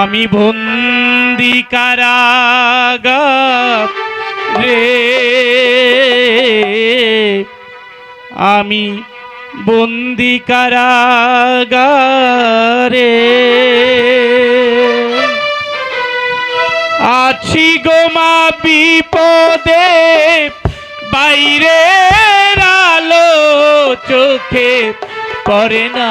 আমি বন্দি কারাগার রে। আমি বন্দি কারাগারে আছি গোমা বিপদে বাইরে আলো চোখে পরে না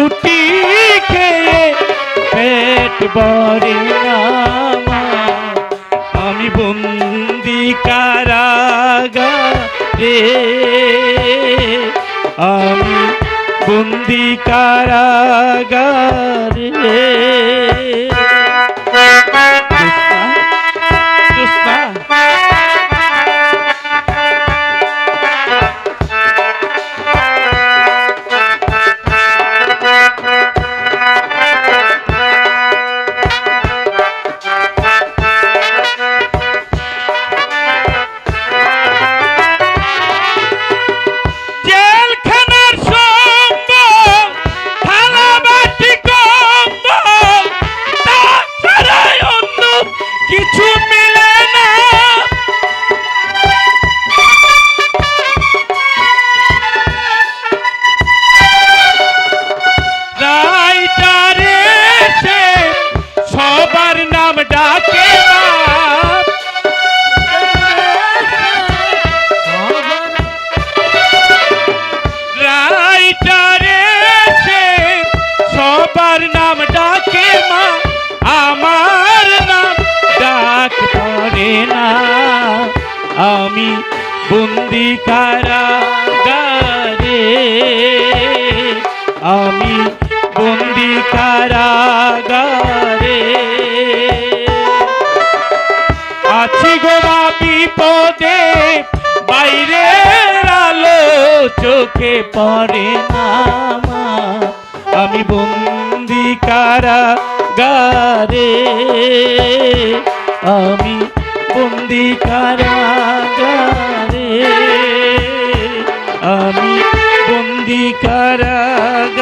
রুটি খেয়ে পেট ভরে। আমি বন্দি কারাগারে আমি বন্দি কারাগারে আমি বন্দি কারাগারে। আমি বন্দি কারাগারে। আছি গোমা বিপদে বাইরে আলো চোখে পড়ে না আমি বন্দি কারাগারে। আমি দিকারা আমি বন্দি কারাগারে।